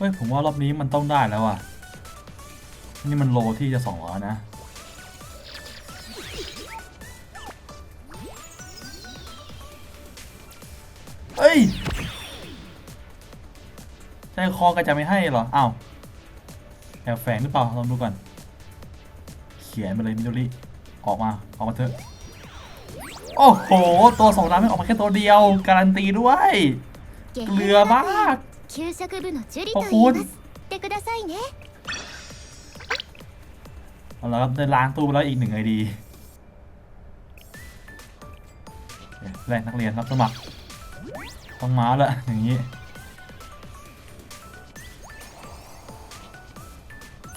เฮ้ยผมว่ารอบนี้มันต้องได้แล้วอะ นี่มันโลที่จะสองร้อยนะ เฮ้ยใจคอก็จะไม่ให้เหรออ้าวแอบแฝงหรือเปล่าลองดูก่อน เขียนไปเลยมิโดริออกมาออกมาเถอะโอ้โห ตัวสองน้ำไม่ออกมาแค่ตัวเดียว การันตีด้วย下เกลือมาก 給食部のジュリขอบ と คุ 言い ณ ますってくださいね เอาละครับได้ล้างตู้ไปแล้วอีกหนึ่งไอดีแรกนักเรียนรับสมัคร ต้องมาแล้วอย่างนี้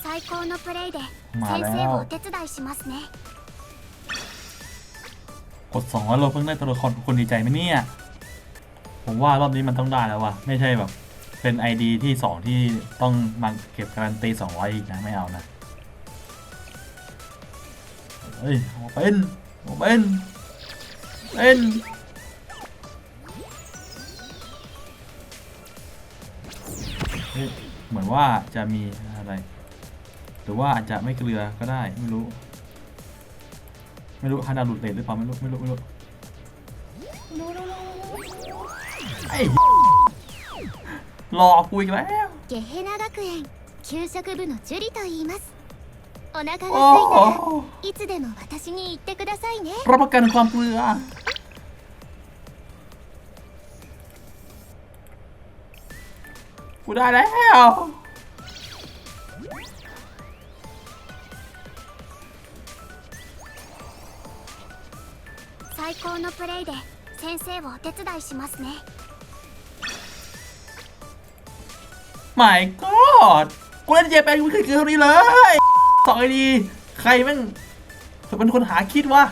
最高のプレイでまあね先生をお手伝いしますね กดสองร้อยโลเพิ่งได้ตัวละครคนดีใจไหมเนี่ย ผมว่ารอบนี้มันต้องได้แล้วว่ะ ไม่ใช่แบบ เป็น ID ที่สองที่ต้องมาเก็บการันตีสองร้อยอีกนะ ไม่เอานะเฮ้ยออกเป็นออกเป็นเป็นเฮ้ยเหมือนว่าจะมีอะไร หรือว่าอาจจะไม่เกลือก็ได้ ไม่รู้ ไม่รู้ฮันดาหลุดเลทหรือเปล่าไม่รู้ ไม่รู้ ไม่รู้ไอ้ รอกูอีกแล้ว ゲヘナ学園給食部のジュリと言いますお腹が โอ้ 空い โห たらいつでも私に言ってくださいね รับประกันความเกลือกูได้แล้ว 最高のプレイで先生をお手伝いしますね ไม่กอดกูเล่นเจแปนกูไม่เคยเจอเท่านี้เลยสองไอดี ใครแม่งเป็นคนหาคิดวะ